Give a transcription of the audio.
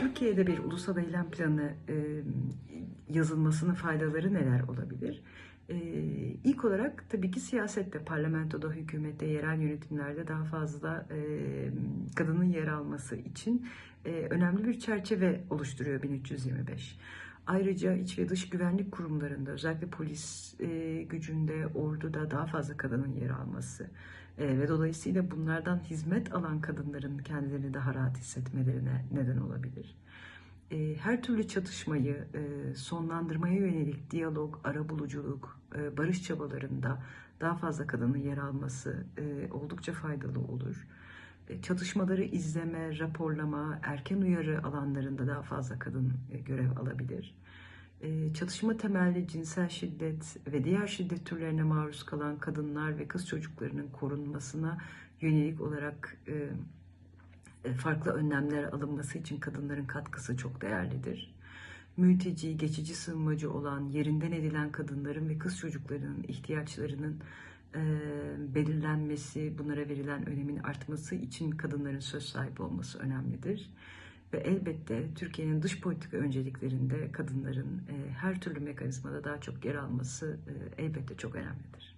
Türkiye'de bir ulusal eylem planı yazılmasının faydaları neler olabilir? E, ilk olarak tabii ki siyasette, parlamentoda, hükümette, yerel yönetimlerde daha fazla e, kadının yer alması için e, önemli bir çerçeve oluşturuyor 1325. Ayrıca iç ve dış güvenlik kurumlarında özellikle polis e, gücünde, orduda daha fazla kadının yer alması e, ve dolayısıyla bunlardan hizmet alan kadınların kendilerini daha rahat hissetmelerine neden olabilir. E, her türlü çatışmayı e, sonlandırmaya yönelik diyalog, arabuluculuk, e, barış çabalarında daha fazla kadının yer alması e, oldukça faydalı olur. E, Çatışmaları izleme, raporlama, erken uyarı alanlarında daha fazla kadın e, görev alabilir. E, Çatışma temelli cinsel şiddet ve diğer şiddet türlerine maruz kalan kadınlar ve kız çocuklarının korunmasına yönelik olarak e, farklı önlemler alınması için kadınların katkısı çok değerlidir. Mülteci, geçici sığınmacı olan, yerinden edilen kadınların ve kız çocuklarının ihtiyaçlarının e, belirlenmesi, bunlara verilen önemin artması için kadınların söz sahibi olması önemlidir. Ve elbette Türkiye'nin dış politika önceliklerinde kadınların e, her türlü mekanizmada daha çok yer alması e, elbette çok önemlidir.